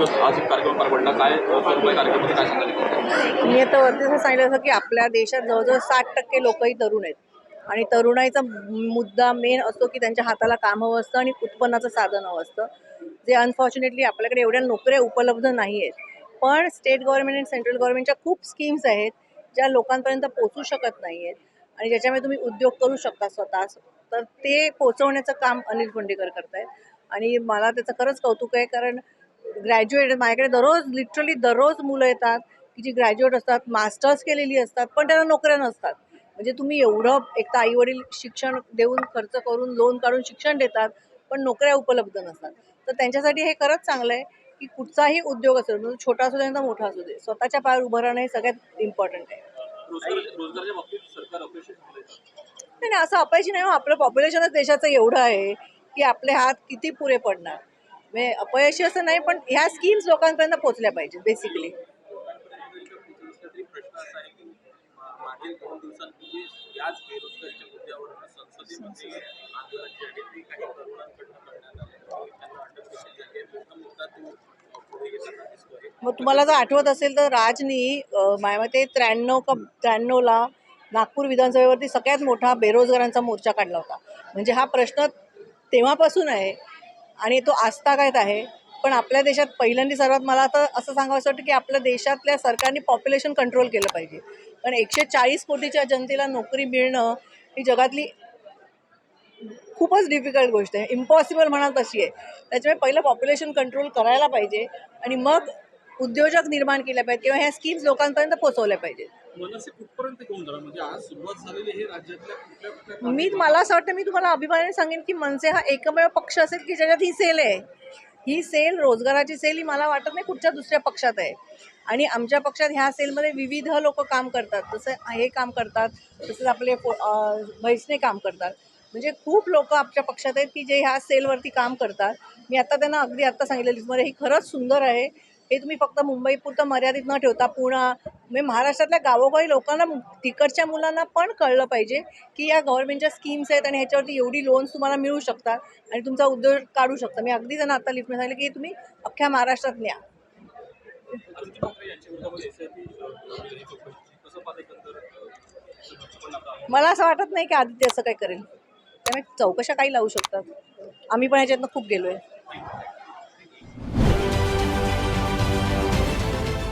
अंतर्गत आज एक कार्यक्रम पार पडला काय कार्यक्रमाचं काय मी आता वरती सांगितलं असं की आपल्या देशात जवळजवळ साठ टक्के लोकही तरुण आहेत. आणि तरुणाईचा मुद्दा मेन असतो की त्यांच्या हाताला काम हवं असतं आणि उत्पन्नाचं साधन हवं असतं. जे अनफॉर्च्युनेटली आपल्याकडे एवढ्या नोकऱ्या उपलब्ध नाही आहेत. पण स्टेट गव्हर्नमेंट आणि सेंट्रल गव्हर्नमेंटच्या खूप स्कीम्स आहेत ज्या लोकांपर्यंत पोचू शकत नाही आहेत. आणि ज्याच्यामुळे तुम्ही उद्योग करू शकता स्वतः. तर ते पोचवण्याचं काम अनिल फोंडेकर आहेत आणि मला त्याचं खरंच कौतुक आहे कारण ग्रॅज्युएट माझ्याकडे दररोज लिटरली दररोज मुलं येतात की जी ग्रॅज्युएट असतात मास्टर्स केलेली असतात पण त्यांना नोकऱ्या नसतात. म्हणजे तुम्ही एवढं एक तर आईवडील शिक्षण देऊन खर्च करून लोन काढून शिक्षण देतात पण नोकऱ्या उपलब्ध नसतात. तर त्यांच्यासाठी हे खरंच चांगलं आहे की कुठचाही उद्योग असेल म्हणजे छोटा असू दे तर मोठा असू दे स्वतःच्या पायावर उभं राहणं हे सगळ्यात इम्पॉर्टंट आहे. नाही असं अपयशी नाही हो. आपलं पॉप्युलेशनच देशाचं एवढं आहे की आपले हात किती पुरे पडणार. म्हणजे अपयशी असं नाही पण ह्या स्कीम्स लोकांपर्यंत पोहोचल्या पाहिजेत बेसिकली मागील दोन दिवसांपूर्वी याच बेरोजगारीच्या मुद्द्यावर संसदेमध्ये आहे काही तरुणांकडनं करण्यात त्यांना मोठा मुद्दा तो पुढे येताना दिसतोय मग तुम्हाला जर आठवत असेल तर राजनी अं, त्र्याण्णव का त्र्याण्णवला नागपूर विधानसभेवरती सगळ्यात मोठा बेरोजगारांचा मोर्चा काढला होता. म्हणजे हा प्रश्न तेव्हापासून आहे आणि तो आजतागायत आहे? पण आपल्या देशात पहिल्यांदा सर्वात मला आता असं सांगावं वाटतं की आपल्या देशातल्या सरकारने पॉप्युलेशन कंट्रोल केलं पाहिजे. कारण एकशे चाळीस कोटीच्या जनतेला नोकरी मिळणं ही जगातली खूपच डिफिकल्ट गोष्ट आहे. इम्पॉसिबल म्हणाल तशी आहे. त्याच्यामुळे पहिलं पॉप्युलेशन कंट्रोल करायला पाहिजे आणि मग उद्योजक निर्माण केले पाहिजेत किंवा ह्या स्कीम्स लोकांपर्यंत पोहोचवल्या पाहिजेत. मनसे कुठपर्यंत घेऊन जाणार? म्हणजे आज सुरुवात झालेली हे राज्यातल्या मी मला असं वाटतं मी तुम्हाला अभिमानाने सांगेन की मनसे हा एकमेव पक्ष असेल की ज्याच्यात ही सेल आहे. ही सेल रोजगाराची सेल ही मला वाटत नाही कुठच्या दुसऱ्या पक्षात आहे. आणि आमच्या पक्षात ह्या सेलमध्ये विविध लोक काम करतात. जसं हे काम करतात तसेच आपले भैसने काम करतात. म्हणजे खूप लोक आमच्या पक्षात आहेत की जे ह्या सेलवरती काम करतात. मी आता त्यांना अगदी आत्ता सांगितलेली तुम्हाला म्हणजे ही खरंच सुंदर आहे. हे तुम्ही फक्त मुंबईपुरतं मर्यादित न ठेवता पुणा म्हणजे महाराष्ट्रातल्या गावोगावी लोकांना तिकडच्या मुलांना पण कळलं पाहिजे की या गव्हर्नमेंटच्या स्कीम्स आहेत आणि ह्याच्यावरती एवढी लोन्स तुम्हाला मिळू शकतात आणि तुमचा उद्योग काढू शकता. मी अगदी त्यांना आता लिफ्टमध्ये सांगितलं की तुम्ही अख्ख्या महाराष्ट्रात न्या. मला असं वाटत नाही की आदित्य असं काय करेल. त्यामुळे चौकशा काही लावू शकतात. आम्ही पण ह्याच्यातनं खूप गेलो आहे